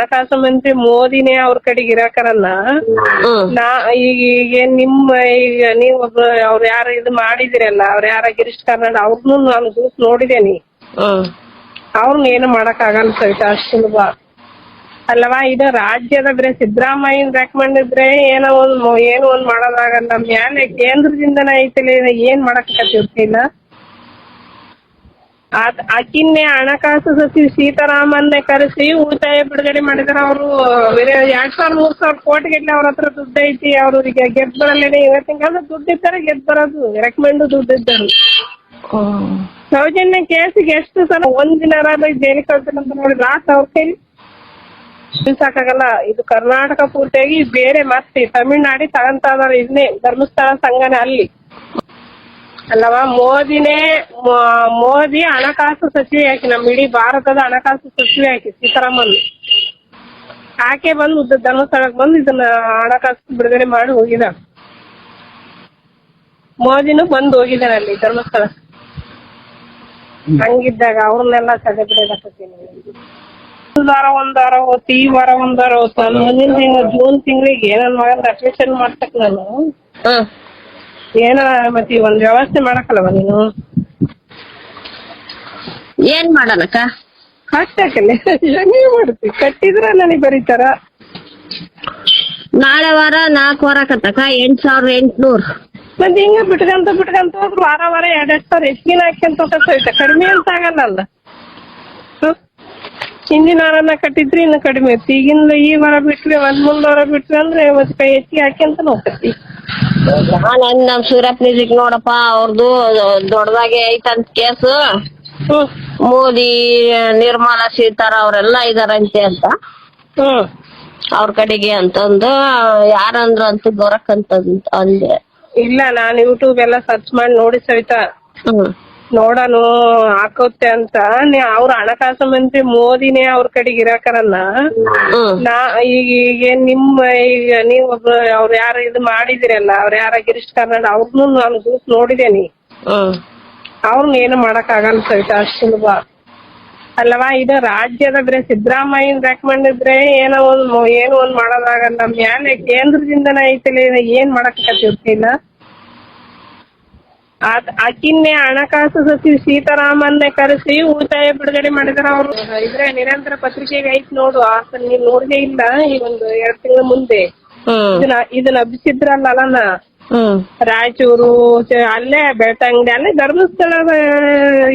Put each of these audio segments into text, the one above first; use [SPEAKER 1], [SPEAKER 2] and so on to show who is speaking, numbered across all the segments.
[SPEAKER 1] ಹಣಕಾಸು ಮಂತ್ರಿ ಮೋದಿನೇ ಅವ್ರ ಕಡೆಗೆ
[SPEAKER 2] ಇರಾಕರಲ್ಲ
[SPEAKER 1] ನಾ ಈಗ ಈಗ ನಿಮ್ಮ ಈಗ ನೀವ್ ಒಬ್ರು ಯಾರ ಯಾರು ಇದು ಮಾಡಿದಿರಲ್ಲ ಅವ್ರ ಯಾರ ಗಿರೀಶ್ ಕಾರ್ನಾಡ್ ಅವ್ರನ್ನು ನಾನು ದೂಸ್ ನೋಡಿದೇನಿ. ಅವ್ರನ್ನ ಏನು ಮಾಡಕ್ ಆಗಲ್ಲ ಸವಿತಾ ಅಷ್ಟು ಸುಲಭ. ಅಲ್ಲವಾ ಇದು ರಾಜ್ಯದ ಬ್ರೆ ಸಿದ್ದರಾಮಯ್ಯ ರೆಕಮೆಂಡ್ ಇದ್ರೆ ಏನೋ ಒಂದ್ ಏನೋ ಒಂದ್ ಮಾಡೋದಾಗಲ್ಲ ಮ್ಯಾಲೆ ಕೇಂದ್ರದಿಂದನೇ ಐತಿಲ್ಲ ಏನ್ ಮಾಡಕ್ ಇಲ್ಲ ಆತ್- ಆಕಿನ್ನೇ ಹಣಕಾಸು ಸಚಿವ ಸೀತಾರಾಮನ್ನೇ ಕರೆಸಿ ಉಳಿತಾಯ ಬಿಡುಗಡೆ ಮಾಡಿದ್ರೆ. ಅವರು ಎರಡ್ ಸಾವಿರ, ಮೂರ್ ಸಾವಿರ ಕೋಟಿ ಗಟ್ಟಲೆ ಅವ್ರ ಹತ್ರ ದುಡ್ಡು ಐತಿ. ಅವರು ಈಗ ಗೆದ್ದು ಬರಲ್ಲೇನೆ ಇವತ್ತಿನ ಕಾಲದ ದುಡ್ಡು ಇದ್ದಾರೆ ಗೆದ್ದು ಬರೋದು. ರೆಕಮೆಂಡ್ ದುಡ್ಡು ಇದ್ದರು. ಸೌಜನ್ಯ ಕೇಸಿಗೆ ಎಷ್ಟು ಸಲ ದಿನ ಜೈಲಿಗೆ ಅಂತ ನೋಡಿ ಲಾಸ್ಟ್ ಅವ್ರ ಕೈಲಿ ಸಾಕಾಗಲ್ಲ. ಇದು ಕರ್ನಾಟಕ ಪೂರ್ತಿಯಾಗಿ ಬೇರೆ ಮತ್ತೆ ತಮಿಳ್ನಾಡಿ ತಗಂತ ಇದನ್ನೇ ಧರ್ಮಸ್ಥಳ ಸಂಘನೆ ಅಲ್ಲಿ. ಅಲ್ಲವಾ, ಮೋದಿನೇ ಮೋದಿ ಹಣಕಾಸು ಸಚಿವೆ ಆಕಿ ನಮ್ಮ ಇಡೀ ಭಾರತದ ಹಣಕಾಸು ಸಚಿವೆ ಆಕಿ ಸೀತಾರಾಮನ್. ಆಕೆ ಬಂದು ಉದ್ದ- ಧರ್ಮಸ್ಥಳಕ್ಕೆ ಬಂದು ಇದನ್ನ ಹಣಕಾಸು ಬಿಡುಗಡೆ ಮಾಡಿ ಹೋಗಿದ ಮೋದಿನೂ ಬಂದು ಹೋಗಿದಾರೆ ಅಲ್ಲಿ ಧರ್ಮಸ್ಥಳ ಹಂಗಿದ್ದಾಗ ಅವ್ರನ್ನೆಲ್ಲ ಸದೆ ಬಿಡೋದಕ್ಕೇನು ಒಂದ್ ವಾರ ಒಂದ್ ವಾರ ಹೋತ್ ಈ ವಾರ ಒಂದ್ ವಾರ ಹೋತ್. ಮುಂದಿನ ತಿಂಗಳು ಜೂನ್ ತಿಂಗಳಿಗೆ ನನ್ನ ಮಗನ ಅಡ್ಮಿಷನ್ ಮಾಡ್ತಕ್ ನಾನು. ಏನ ಮತ್ತೆ ಒಂದ್ ವ್ಯವಸ್ಥೆ ಮಾಡಕ್ಕಲ್ಲವ ನೀನು?
[SPEAKER 2] ಏನ್ ಮಾಡೋಣಕ್ಕ?
[SPEAKER 1] ಹಾಕ್ತಾಕಲ್ಲ ಹೆಂಗೆ ಕಟ್ಟಿದ್ರ ನನಗೆ ಬರೀತಾರ.
[SPEAKER 2] ನಾಳೆ ವಾರ ನಾಲ್ಕು ವಾರ ಕತ್ತಕ್ಕ ಎಂಟ್ ಸಾವಿರ ಎಂಟ್ನೂರ್.
[SPEAKER 1] ಮತ್ತೆ ಹಿಂಗ ಬಿಟ್ಕಂತ ಬಿಟ್ಕಂತ ಹೋದ್ರು ವಾರ ವಾರ ಎರಡ್ ಎರಡ್ ಸಾವಿರ ಹೆಚ್ಚಿನ ಹಾಕ್ಯಂತ ಹೋಗ್ತೈತೆ ಕಡಿಮೆ ಅಂತ ಆಗಲ್ಲ ಅಲ್ಲ? ಹಿಂದಿನ ವಾರನ ಕಟ್ಟಿದ್ರಿ ಇನ್ನು ಕಡಿಮೆ ಐತಿ ಈಗಿಂದ ಈ ವಾರ ಬಿಟ್ರಿ ಒಂದ್ ಮುಂದ್ ವಾರ ಬಿಟ್ರಿ ಅಂದ್ರೆ ಮತ್ತೆ ಕೈ ಹೆಚ್ಚಿಗೆ ಹಾಕ್ಯಂತ ಹೋಗ್ತೈತಿ
[SPEAKER 2] ನಮ್ ಮ್ಯೂಸಿಕ್ ನೋಡಪ್ಪ ಅವ್ರದ್ದು ದೊಡ್ಡದಾಗೆ ಐತಂತ ಕೇಸು. ಮೋದಿ ನಿರ್ಮಲಾ ಸೀತಾರ ಅವರೆಲ್ಲ ಇದಾರಂತೆ ಅಂತ.
[SPEAKER 1] ಹ್ಮ್
[SPEAKER 2] ಅವ್ರ ಕಡೆಗೆ ಅಂತಂದು ಯಾರಂದ್ರ ಅಂತ ಗೊರಕ್ ಅಂತ ಅಂದೆ
[SPEAKER 1] ಇಲ್ಲ ನಾನ್ ಯೂಟ್ಯೂಬ್ ಎಲ್ಲ ಸರ್ಚ್ ಮಾಡಿ ನೋಡಿ ಸವಿತಾ.
[SPEAKER 2] ಹ್ಮ್.
[SPEAKER 1] ನೋಡನು ಹಾಕೋತ್ತೆ ಅಂತ. ನೀ- ಅವ್ರ ಹಣಕಾಸು ಮಂತ್ರಿ ಮೋದಿನೇ ಅವ್ರ ಕಡೆಗೆ ಇರಾಕರನ್ನ. ನಾ ಈಗ ಈಗ ನಿಮ್ಮ ಈಗ ನೀವು ಒಬ್ರು ಯಾರ ಯಾರು ಇದು ಮಾಡಿದಿರಲ್ಲ ಅವ್ರ ಯಾರ ಗಿರೀಶ್ ಕಾರ್ನಾಡ್ ಅವ್ರನ್ನೂ ನಾನು ದೂಸ್ ನೋಡಿದೇನಿ.
[SPEAKER 2] ಹ್ಮ್.
[SPEAKER 1] ಅವ್ರನ್ನ ಏನು ಮಾಡಕ್ ಆಗಲ್ಲ ಸವಿತಾ ಅಷ್ಟು ಸುಲಭ. ಅಲ್ಲವಾ ಇದು ರಾಜ್ಯದ ಬರೀ ಸಿದ್ದರಾಮಯ್ಯನ ರೆಕಮೆಂಡ್ ಇದ್ರೆ ಏನೋ ಒಂದ್ ಏನೋ ಒಂದ್ ಮಾಡೋದಾಗಲ್ಲ ಮ್ಯಾಲೆ ಕೇಂದ್ರದಿಂದನೇ ಐತಿಲ್ಲ ಏನ್ ಮಾಡಕ್ ಇಲ್ಲ ಅದ್ ಆಕಿನ್ನೇ ಹಣಕಾಸು ಸಚಿವ ಸೀತಾರಾಮನ್ನೇ ಕರೆಸಿ ಉಳಿತಾಯ ಬಿಡುಗಡೆ ಮಾಡಿದ್ರ ಅವರು. ಇದ್ರೆ ನಿರಂತರ ಪತ್ರಿಕೆಗೆ ಐತ್ ನೋಡು ಆತನ ನೀನ್ ನೋಡಿದೇ ಇಲ್ಲ ಈ ಒಂದು ಎರಡ್ ತಿಂಗಳ ಮುಂದೆ. ಇದನ್ನ ಇದನ್ನ ಹಬ್ಬಿಸಿದ್ರಲ್ಲ ಅಲ್ಲನ? ರಾಯಚೂರು ಅಲ್ಲೇ ಬೆಳ್ತಂಗಡಿ ಅಲ್ಲೇ ಧರ್ಮಸ್ಥಳದ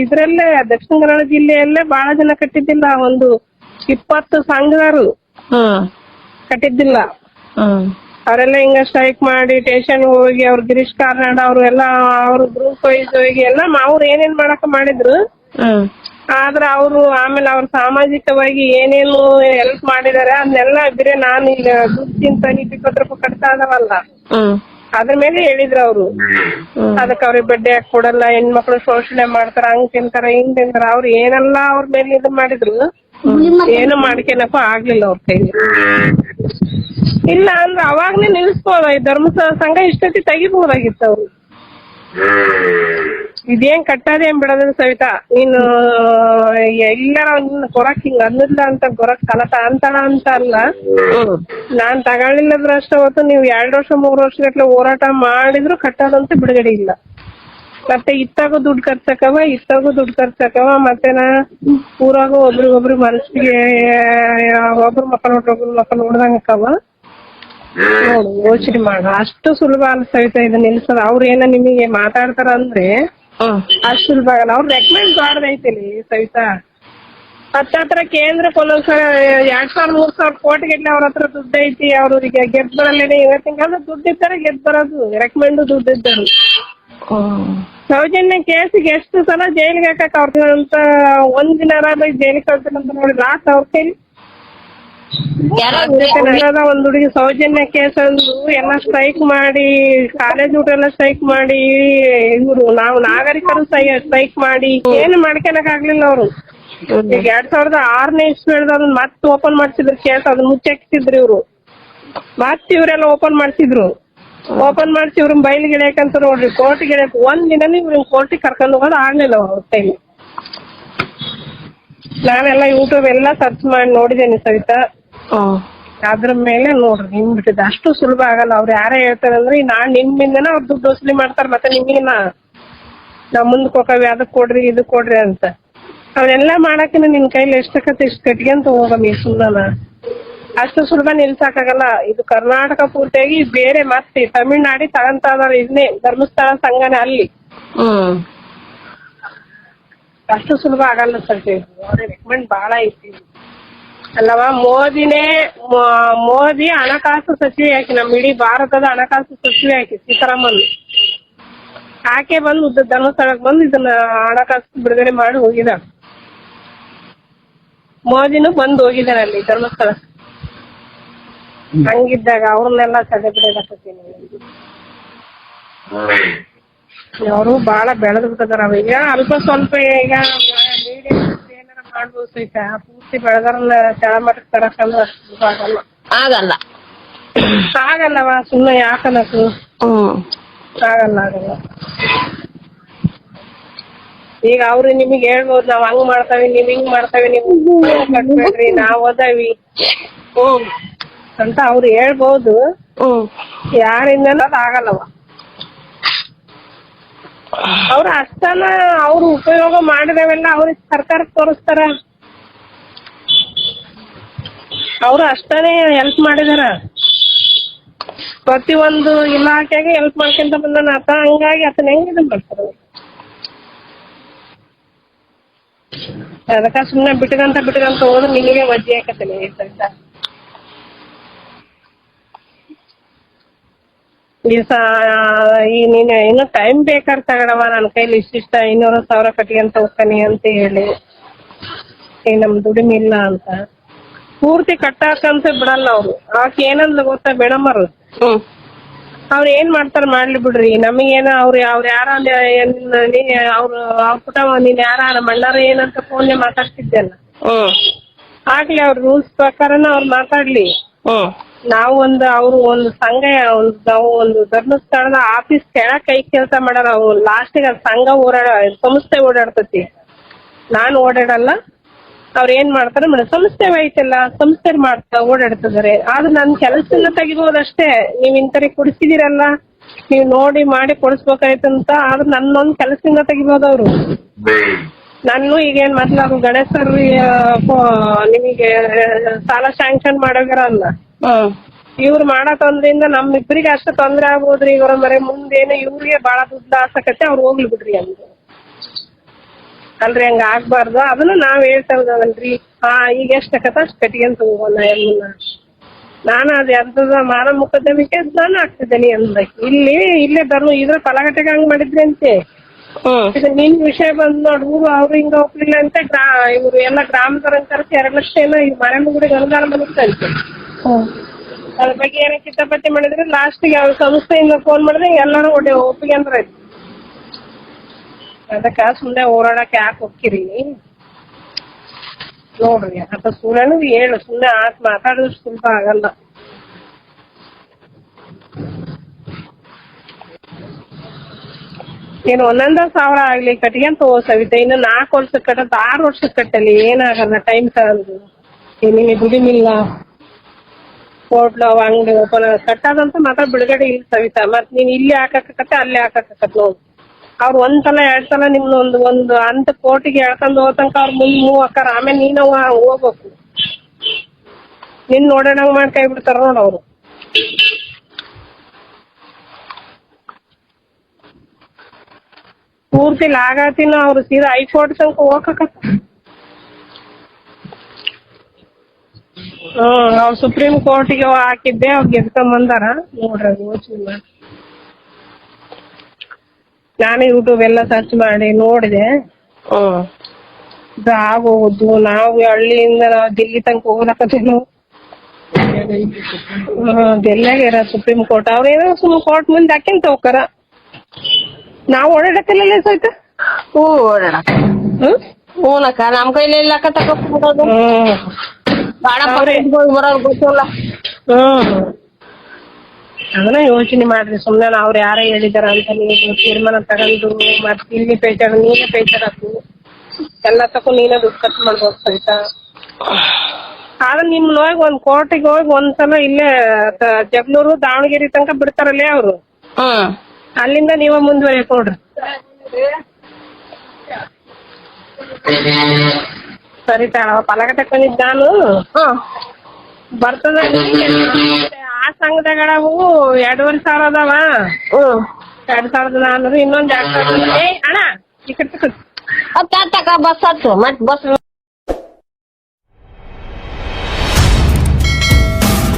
[SPEAKER 1] ಇದ್ರಲ್ಲೇ ದಕ್ಷಿಣ ಕನ್ನಡ ಜಿಲ್ಲೆಯಲ್ಲೇ ಬಹಳ ಜನ ಕಟ್ಟಿದ್ದಿಲ್ಲ ಒಂದು ಇಪ್ಪತ್ತು ಸಂಘದವರು
[SPEAKER 2] ಹ್ಮ್
[SPEAKER 1] ಕಟ್ಟಿದ್ದಿಲ್ಲ.
[SPEAKER 2] ಹ್ಮ್
[SPEAKER 1] ಅವರೆಲ್ಲ ಹಿಂಗ ಸ್ಟ್ರೈಕ್ ಮಾಡಿ ಟೇಷನ್ ಹೋಗಿ ಅವ್ರ ಗಿರೀಶ್ ಕಾರ್ನಾಡ್ ಅವ್ರು ಎಲ್ಲ ಅವ್ರ ಗ್ರೂಪ್ ವೈಸ್ ಹೋಗಿ ಎಲ್ಲ ಅವ್ರು ಏನೇನ್ ಮಾಡಕ ಮಾಡಿದ್ರು.
[SPEAKER 2] ಹ್ಮ್
[SPEAKER 1] ಆದ್ರ ಅವರು ಆಮೇಲೆ ಅವ್ರ ಸಾಮಾಜಿಕವಾಗಿ ಏನೇನು ಹೆಲ್ಪ್ ಮಾಡಿದಾರೆ ಅದನ್ನೆಲ್ಲ ಬರೀ ನಾನು ಈಗ ದುಡ್ಡಿಂತ ಇಪ್ಪತ್ತು ರೂಪಾಯಿ ಕಟ್ತಾ ಇದಾವಲ್ಲ.
[SPEAKER 2] ಹ್ಮ್.
[SPEAKER 1] ಅದ್ರ ಮೇಲೆ ಹೇಳಿದ್ರು ಅವರು. ಅದಕ್ಕೆ ಅವ್ರಿಗೆ ಬಡ್ಡಿ ಹಾಕಿ ಕೊಡಲ್ಲ ಹೆಣ್ಮಕ್ಳು ಶೋಷಣೆ ಮಾಡ್ತಾರ ಹಂಗ್ ತಿಂತಾರ ಹಿಂಗ್ ತಿಂತಾರ ಅವ್ರು ಏನೆಲ್ಲ ಅವ್ರ ಮೇಲೆ ಇದು ಮಾಡಿದ್ರು ಏನು ಮಾಡ್ಕೊಳಕ್ಕೂ ಆಗ್ಲಿಲ್ಲ ಅವ್ರ ಕೈಲಿ. ಇಲ್ಲ ಅಂದ್ರೆ ಅವಾಗ್ನೇ ನಿಲ್ಸ್ಬೋದ ಈ ಧರ್ಮಸ್ಥಳ ಸಂಘ ಇಷ್ಟೊತ್ತಿ ತೆಗಿಬಹುದಾಗಿತ್ತು ಅವ್ರು. ಇದೇನ್ ಕಟ್ಟೋದೇನ್ ಬಿಡೋದ್ ಸವಿತಾ? ನೀನು ಎಲ್ಲಾರ ಕೊರಕ್ ಹಿಂಗ ಅನ್ನಿಲ್ಲ ಅಂತ ಕೊರಕ್ ಕಲತ ಅಂತಾಳ ಅಂತ ಅಲ್ಲ? ನಾನ್ ತಗೊಳ್ಳಿಲ್ಲದ್ರ ಅಷ್ಟೇ ಹೊತ್ತು ನೀವು ಎರಡ್ ವರ್ಷ ಮೂರ್ ವರ್ಷಗಟ್ಲೆ ಹೋರಾಟ ಮಾಡಿದ್ರು ಕಟ್ಟೋದಂತ ಬಿಡುಗಡೆ ಇಲ್ಲ. ಮತ್ತೆ ಇತ್ತಾಗೂ ದುಡ್ಡು ಖರ್ಚಕವ ಇತ್ತಾಗೂ ದುಡ್ಡು ಖರ್ಚಕವ ಮತ್ತೆ ನಾ ಊರಾಗ ಒಬ್ರಿಗೊಬ್ರು ಮನಸ್ಸಿಗೆ ಒಬ್ರು ಮಕ್ಕಳು ಒಬ್ರು ಮಕ್ಕಳು ನೋಡ್ದಂಗ ಅಕ್ಕವ ನೋಡು ಯೋಚನೆ ಮಾಡ. ಅಷ್ಟು ಸುಲಭ ಅಲ್ಲ ಸವಿತಾ ಇದು ನಿಲ್ಸದ. ಅವ್ರ ಏನ ನಿಮಗೆ ಮಾತಾಡ್ತಾರ ಅಂದ್ರೆ ಅಷ್ಟು ಸುಲಭ ಆಗಲ್ಲ. ಅವ್ರ ರೆಕಮೆಂಡ್ ಮಾಡ್ದೈತಿಲಿ ಸವಿತಾ. ಹತ್ತತ್ರ ಕೇಂದ್ರ ಪೊಲೀಸ್ ಎರಡ್ ಸಾವಿರ ಮೂರ್ ಸಾವಿರ ಕೋಟಿ ಗಟ್ಟಲೆ ಅವ್ರ ಹತ್ರ ದುಡ್ಡು ಐತಿ. ಅವ್ರಿಗೆ ಗೆದ್ ಬರಲ್ಲೇನೆ ಇವತ್ತಿನ ಕಾಲದ ದುಡ್ಡು ಇದ್ದಾರೆ ಗೆದ್ ಬರೋದು. ರೆಕಮೆಂಡ್ ದುಡ್ಡು ಇದ್ದರು. ಸೌಜನ್ಯ ಕೇಸಿಗೆ ಎಷ್ಟು ಸಲ ಜೈಲಿಗೆ ಹಾಕಕ್ ಅವ್ರ ಅಂತ ಒಂದಿನ ಜೈಲಿಗೆ ಕಳ್ತಾರಂತ ನೋಡಿ ಲಾಸ್ಟ್ ಅವ್ರ ಕೈಲಿ ಕನ್ನಡದ ಒಂದ್ ಹುಡುಗಿ ಸೌಜನ್ಯ ಕೇಸ್ ಅಂದು ಎಲ್ಲ ಸ್ಟ್ರೈಕ್ ಮಾಡಿ ಕಾಲೇಜ್ ಹುಡುಗೆಲ್ಲ ಸ್ಟ್ರೈಕ್ ಮಾಡಿ ಇವ್ರು ನಾವು ನಾಗರಿಕರು ಸ್ಟ್ರೈಕ್ ಮಾಡಿ ಏನು ಮಾಡ್ಕೊಳಕ್ ಆಗ್ಲಿಲ್ಲ ಅವರು ಈಗ ಎರಡ್ ಸಾವಿರದ ಆರನೇ ಇಸ್ವಿ ಅದನ್ನ ಮತ್ತೆ ಓಪನ್ ಮಾಡ್ಸಿದ್ರು ಕೇಸ್ ಅದನ್ನ ಮುಚ್ಚಾಕ್ಸಿದ್ರು ಇವ್ರು. ಮತ್ತೆ ಇವರೆಲ್ಲ ಓಪನ್ ಮಾಡ್ಸಿದ್ರು. ಓಪನ್ ಮಾಡ್ಸಿ ಇವ್ರನ್ನ ಅಂತ ನೋಡ್ರಿ ಕೋರ್ಟಿಗೆ ಇಳಿಯಕ್ ಒಂದ್ ದಿನನೂ ಇವ್ರನ್ನ ಕೋರ್ಟಿಗೆ ಕರ್ಕೊಂಡು ಹೋಗೋದು ಆಗ್ಲಿಲ್ಲ ಅವ್ರ ಟೈಮ್ ನಾನೆಲ್ಲ ಯೂಟ್ಯೂಬ್ ಎಲ್ಲ ಸರ್ಚ್ ಮಾಡಿ ನೋಡಿದ್ದೇನೆ ಸವಿತಾ. ಅದ್ರ ಮೇಲೆ ನೋಡ್ರಿ ನಿಮ್ ಬಿಟ್ಟಿದ್ ಅಷ್ಟು ಸುಲಭ ಆಗಲ್ಲ. ಅವ್ರು ಯಾರೇ ಹೇಳ್ತಾರೆ ಅಂದ್ರೆ ನಾಳೆ ನಿಮ್ಮಿಂದನ ಅವ್ರು ದುಡ್ಡು ವಸೂಲಿ ಮಾಡ್ತಾರ ಮತ್ತೆ ನಿಮಗಿನ? ನಾವ್ ಮುಂದ್ ಹೋಗವಿ ಅದಕ್ ಕೊಡ್ರಿ ಇದು ಕೊಡ್ರಿ ಅಂತ. ಅವನ್ನೆಲ್ಲ ಮಾಡಕ್ಕಿನ ನಿನ್ ಕೈಲಿ ಎಷ್ಟಕ್ಕತ್ತ ಇಷ್ಟು ಅಂತ ಹೋಗಮ್ಮಿ ಸುಮ್ಮನ ಅಷ್ಟು ಸುಲಭ ನಿಲ್ಸಾಕಾಗಲ್ಲ. ಇದು ಕರ್ನಾಟಕ ಪೂರ್ತಿಯಾಗಿ ಬೇರೆ ಮತ್ತೆ. ತಮಿಳ್ನಾಡಿ ತಗಂತ ಇದಾರ ಇದನ್ನೇ ಧರ್ಮಸ್ಥಳ ಸಂಘನೇ ಅಲ್ಲಿ.
[SPEAKER 2] ಹ್ಮ್.
[SPEAKER 1] ಅಷ್ಟು ಸುಲಭ ಆಗಲ್ಲ ಸರ್. ರೆಕಮೆಂಡ್ ಬಹಳ ಐತಿ. ಅಲ್ಲವ ಮೋದಿನೇ ಮೋದಿ ಹಣಕಾಸು ಸಚಿವೆ ಆಕಿ ನಮ್ಮ ಇಡೀ ಭಾರತದ ಹಣಕಾಸು ಸಚಿವೆ ಆಕಿ ಸೀತಾರಾಮನ್. ಆಕೆ ಬಂದು ಧರ್ಮಸ್ಥಳಕ್ಕೆ ಬಂದು ಇದನ್ನ ಹಣಕಾಸು ಬಿಡುಗಡೆ ಮಾಡಿ ಹೋಗಿದ ಮೋದಿನೂ ಬಂದು ಹೋಗಿದಾರೆ ಅಲ್ಲಿ ಧರ್ಮಸ್ಥಳ. ಹಂಗಿದ್ದಾಗ ಅವ್ರನ್ನೆಲ್ಲ ಸದೆ ಬಿಡಕತ್ತೀನಿ ಅವರು ಬಹಳ ಬೆಳೆದು ಬಿಟ್ಟಿದಾರ ಈಗ ಅಲ್ಪ ಸ್ವಲ್ಪ ಈಗ ಮಾಡ್ಬೋದು ಸಹಿತ ಪೂರ್ತಿ ಬೆಳಗಾರಲ್ಲ ಕೆಳಮಟ್ಟಕ್ಕೆ ತರಕಂದ್ರೆ ಅಷ್ಟು ಆಗಲ್ಲ.
[SPEAKER 2] ಆಗಲ್ಲ.
[SPEAKER 1] ಆಗಲ್ಲವ ಸುಮ್ಮನೆ ಯಾಕನಕು
[SPEAKER 2] ಹ್ಮ್.
[SPEAKER 1] ಆಗಲ್ಲ ಆಗಲ್ಲ. ಈಗ ಅವ್ರು ನಿಮಗೆ ಹೇಳ್ಬೋದು ನಾವ್ ಹಂಗ್ ಮಾಡ್ತಾವಿ ನೀವ್ ಹಿಂಗ್ ಮಾಡ್ತಾವಿ ನೀವು ಕಟ್ಬೇಡ್ರಿ ನಾವ್ ಓದಾವಿ.
[SPEAKER 2] ಹ್ಮ್.
[SPEAKER 1] ಅಂತ ಅವ್ರು ಹೇಳ್ಬೋದು.
[SPEAKER 2] ಹ್ಮ್.
[SPEAKER 1] ಯಾರಿಂದನೂ ಅದ್ ಆಗಲ್ಲವ. ಅವ್ರು ಅಷ್ಟನ ಅವ್ರು ಉಪಯೋಗ ಮಾಡಿದವೆಲ್ಲ ಅವ್ರಿಗೆ ಸರ್ಕಾರ ತೋರಿಸ್ತಾರ. ಅವ್ರು ಅಷ್ಟನೇ ಹೆಲ್ಪ್ ಮಾಡಿದಾರ. ಒಂದು ಇಲಾಖೆಗೆ ಹೆಲ್ಪ್ ಮಾಡ್ಕೊಂತ ಬಂದಾನ ಆತ. ಹಂಗಾಗಿ ಆತನ ಹೆಂಗ್ ಇದನ್ ಮಾಡ್ತಾರ? ಅದಕ್ಕ ಸುಮ್ನೆ ಬಿಟ್ಕಂತ ಬಿಟ್ಕಂತ ಹೋದ್ರೆ ನಿನಗೆ ವಜ್ಜೆ ಆಕತ್ತಲ್ಲ ಸಹಿತ ಈ ನೀನು ಇನ್ನು ಟೈಮ್ ಬೇಕಾದ್ರೆ ತಗೊಳವ ನನ್ನ ಕೈಲಿ ಇಷ್ಟಿಷ್ಟ ಐನೂರು ಸಾವಿರ ಕಟ್ಕೊಂತ ಹೋಗ್ತಾನೆ ಅಂತ ಹೇಳಿ. ಈಗ ನಮ್ ದುಡಿಮೆ ಇಲ್ಲ ಅಂತ. ಪೂರ್ತಿ ಕಟ್ಟಾಕಂತ ಬಿಡಲ್ಲ ಅವ್ರು. ಆಕೆ ಏನಂದ್ರೆ ಗೊತ್ತಾ ಮೇಡಮರು
[SPEAKER 2] ಹ್ಮ್.
[SPEAKER 1] ಅವ್ರು ಏನ್ ಮಾಡ್ತಾರ ಮಾಡ್ಲಿ ಬಿಡ್ರಿ. ನಮಗೇನ ಅವ್ರು ಅವ್ರ ಯಾರ ಅವ್ರು ಅವ್ರ ಪುಟ ನೀನ್ ಯಾರ ನಮ್ಮ ಅಣ್ಣಾರ ಏನಂತ ಫೋನ್ ಮಾತಾಡ್ತಿದ್ದೆಲ್ಲ
[SPEAKER 2] ಹ್ಮ್.
[SPEAKER 1] ಆಗ್ಲಿ ಅವ್ರ ರೂಲ್ಸ್ ಪ್ರಕಾರನ ಅವ್ರು ಮಾತಾಡ್ಲಿ.
[SPEAKER 2] ಹ್ಮ್.
[SPEAKER 1] ನಾವು ಒಂದು ಅವ್ರು ಒಂದು ಸಂಘ ನಾವು ಒಂದು ಧರ್ಮಸ್ಥಳದ ಆಫೀಸ್ ಕೆಳ ಕೈ ಕೆಲಸ ಮಾಡಾರ ಅವು ಲಾಸ್ಟಿಗೆ ಅದು ಸಂಘ ಓಡಾಡ, ಸಂಸ್ಥೆ ಓಡಾಡ್ತತಿ. ನಾನು ಓಡಾಡಲ್ಲ, ಅವ್ರ ಏನ್ ಮಾಡ್ತಾರೆ ಮೇಡಮ್ ಸಂಸ್ಥೆ ಐತಲ್ಲ ಸಂಸ್ಥೆ ಮಾಡ್ತಾ ಓಡಾಡ್ತಿದಾರೆ. ಆದ್ರೆ ನನ್ ಕೆಲಸದಿಂದ ತೆಗಿಬೋದಷ್ಟೇ. ನೀವ್ ಇಂತರಿ ಕೊಡಿಸಿದಿರಲ್ಲ, ನೀವ್ ನೋಡಿ ಮಾಡಿ ಕೊಡಿಸ್ಬೇಕಾಯ್ತಂತ ಆದ್ರೆ ನನ್ನೊಂದ್ ಕೆಲಸದಿಂದ ತೆಗಿಬೋದು ಅವ್ರು. ನಾನು ಈಗೇನ್ ಮೊದ್ಲು ಅದು ಗಣೇಶ್ ಸರ್ ನಿಮಗೆ ಸಾಲ ಸ್ಯಾಂಕ್ಷನ್ ಮಾಡೋಗ್ಯಾರ ಅಲ್ಲ
[SPEAKER 2] ಹ್ಮ್
[SPEAKER 1] ಇವ್ರು ಮಾಡೋ ತೊಂದ್ರೆಯಿಂದ ನಮ್ಮಿಬ್ರಿಗೆ ಅಷ್ಟು ತೊಂದ್ರೆ ಆಗ್ಬೋದ್ರಿ ಇವ್ರ ಮರೆ ಮುಂದೇನು ಇವ್ರಿಗೆ ಬಾಳ ದುಡ್ಡು ಆಸಕತ್ತೆ ಅವ್ರು ಹೋಗ್ಲಿ ಬಿಡ್ರಿ ಅಂದ್ರೆ. ಅಲ್ರಿ ಹಂಗ ಆಗ್ಬಾರ್ದು. ಅದನ್ನ ನಾವ್ ಹೇಳ್ತಾ ಇದಾವಲ್ರಿ ಹಾ ಈಗ ಎಷ್ಟ್ ಆಕತ್ತ ಅಷ್ಟ್ ಕಟ್ಕೊಂತ ಹೋಗೋಣ ಎಲ್ಲ ನಾನು ಅದ್ ಎಂತದ ಮಾನ ಮುಖದಮಿಕೆ ನಾನು ಆಗ್ತಿದ್ದೇನೆ ಅಂದ. ಇಲ್ಲಿ ಇಲ್ಲೇ ಧರ್ಮ ಇದ್ರ ಪಲಗಟ್ಟೆಗೆ ಹಂಗ್ ಮಾಡಿದ್ರಿ ಅಂತೆ. ಇದು ನಿನ್ ವಿಷಯ ಬಂದ್ ನೋಡ್ ಊರು ಅವ್ರು ಹಿಂಗ ಹೋಗ್ಲಿಲ್ಲ ಅಂತ ಗ್ರಾ ಇವ್ರು ಎಲ್ಲ ಗ್ರಾಮದವ್ರ ಕರೆಸಿ ಎರಡ್ ಲಕ್ಷ ಏನೋ ಈ ಮನೆ ಅನುದಾನ ಬಂದಿತ್ತಂತೆ
[SPEAKER 2] ಹ್ಮ್
[SPEAKER 1] ಅದ್ರ ಬಗ್ಗೆ ಏನೋ ಕಿತಾಪತಿ ಮಾಡಿದ್ರೆ ಲಾಸ್ಟಿಗೆ ಅವ್ರ ಸಂಸ್ಥೆಯಿಂದ ಫೋನ್ ಮಾಡಿದ್ರೆ ಎಲ್ಲರೂ ಒಡೆ ಒಪ್ಪಿಗೆ ಅಂದ್ರೆ ಅದಕ್ಕ ಸುಮ್ನೆ ಓಡಾಡಕ್ ಯಾಕೆ ಹೋಗ್ತೀರಿ ನೋಡ್ರಿ ಅದ ಸುಳ್ಳನು ಹೇಳು, ಸುಮ್ನೆ ಆತ್ ಮಾತಾಡಿದ್ರೆ ಸುಲಭ ಆಗಲ್ಲ. ಏನು ಒಂದೊಂದ ಸಾವಿರ ಆಗ್ಲಿ ಕಟ್ಕೊಂತ ಹೋಗ್ ಸವಿತೆ. ಇನ್ನು ನಾಲ್ಕು ವರ್ಷ ಕಟ್ಟತ್ ಆರು ವರ್ಷ ಕಟ್ಟಲಿ, ಏನಾಗಲ್ಲ ಟೈಮ್ ಸಾಲದು ನಿಮಗೆ ದುಡಿಮಿಲ್ಲ. ಹೋಟ್ಲು ಅಂಗಡಿ ಓಪನ್ ಮಾತ್ರ ಬಿಡುಗಡೆ ಇಲ್ಲಿ ಸವಿತಾ. ಮತ್ ನೀನ್ ಇಲ್ಲಿ ಹಾಕಕತ್ತೆ ಅಲ್ಲೇ ಹಾಕಕತ್ತ ನೋಡು. ಅವ್ರು ಒಂದ್ ಸಲ, ಎರಡ್ ಸಲ ನಿಮ್ನ ಒಂದು ಒಂದು ಅಂತ ಕೋಟಿಗೆ ಹೇಳ್ಕೊಂಡು ಹೋತಂಕ ಅವ್ರ ಮುಂದೆ ಮೂವ್ ಹಾಕಾರ ಆಮೇಲೆ ನೀನ ಹೋಗ್ಬೇಕು. ನಿನ್ ನೋಡೋಣಂಗ್ ಮಾಡಿ ಕೈ ಬಿಡ್ತಾರ ನೋಡ್ ಅವ್ರು. ಪೂರ್ತಿ ಲಾಗಾತಿನ ಅವ್ರು, ಸೀದಾ ಹೈಕೋರ್ಟ್ ತನಕ ಹೋಗಕತ್ತ ಹ್ಮ್ ಅವ್ರು ಸುಪ್ರೀಂ ಕೋರ್ಟಿಗೆ ಹಾಕಿದ್ದೆ ಅವ್ರು ಗೆದ್ಕೊಂಡ್ ಬಂದಾರ. ನೋಡ್ರಿ ಯೋಚನೆ ಮಾಡಿ ನಾನು ಯೂಟ್ಯೂಬ್ ಎಲ್ಲ ಸರ್ಚ್ ಮಾಡಿ ನೋಡಿದೆ.
[SPEAKER 2] ಹ್ಮ್
[SPEAKER 1] ಇದು ಆಗೋಗುದು. ನಾವು ಹಳ್ಳಿಯಿಂದ ನಾವು ದಿಲ್ಲಿ ತನಕ ಹೋಗ್ಲಕತ್ತೇನು. ಡೆಲ್ಲಾಗ ಇರ ಸುಪ್ರೀಂ ಕೋರ್ಟ್ ಅವ್ರೇನೋ ಸುಮ್ ಕೋರ್ಟ್ ಮುಂದೆ ಹಾಕಿನ್ ಹೋಗ್ತಾರ ನಾವು ಓಡಾಡತ್ತಿಲ್ಲ ಸಹಿತ
[SPEAKER 2] ಹ್ಞೂ ಓಡಾಡ
[SPEAKER 1] ಹ್ಮ್?
[SPEAKER 2] ಹ್ಞೂನಕ್ಕ ನಮ್ ಕೈಲಿ ಎಲ್ಲ ಕಟ್ಟಕೋದು
[SPEAKER 1] ಹ್ಮ್.
[SPEAKER 2] ಬಾಳ
[SPEAKER 1] ಅವ್ರೇ.
[SPEAKER 2] ಹೋಗಿ ಬರೋದು ಗೊತ್ತಿಲ್ಲ.
[SPEAKER 1] ಹ್ಮ್. ಅದನ್ನ ಯೋಚನೆ ಮಾಡ್ರಿ ಸುಮ್ನೆ ಅವ್ರು ಯಾರೇ ಹೇಳಿದಾರ ಅಂತ ನೀವು ತೀರ್ಮಾನ ತಗೊಂಡು ಮತ್ ಇಲ್ಲಿ ಪೇಚಾಡ ನೀನೇ ಪೇಚಾಡಕು ಎಲ್ಲ ತಕೊ ನೀನೇ ದುಡ್ಡು ಖರ್ಚು ಮಾಡ್ಬೋದು ಸಹಿತ ಆದ್ರೆ ನಿಮ್ ಹೋಗಿ ಒಂದ್ ಕೋರ್ಟಿಗೆ ಹೋಗಿ ಒಂದ್ಸಲ ಇಲ್ಲೇ ಜಗಳೂರು ದಾವಣಗೆರೆ ತನಕ ಬಿಡ್ತಾರಲ್ಲೇ ಅವ್ರು. ಅಲ್ಲಿಂದ ನೀವ ಮುಂದುವರಿಯಕ್ ನೋಡ್ರಿ ಸರಿ ತಾಳ ಪಲಕ ತಕೊಂಡಿದ್ ನಾನು
[SPEAKER 2] ಹ್ಮ್
[SPEAKER 1] ಬರ್ತದ ಆ ಸಂಘದಾಗ ಅವು ಎರಡೂವರೆ ಸಾವಿರ ಅದಾವ
[SPEAKER 2] ಹ್ಮ್
[SPEAKER 1] ಎರಡ್ ಸಾವಿರದ ನಾನ್ನೂರು ಇನ್ನೊಂದ್ ಎರಡ್ ಸಾವಿರದ ಏ ಅಣ್ಣ ಈ ಕಡೆ ತಕೊ.
[SPEAKER 2] ಹತ್ತ ಹತ್ತಕ ಬಸ್ ಹತ್ತು ಮತ್ ಬಸ್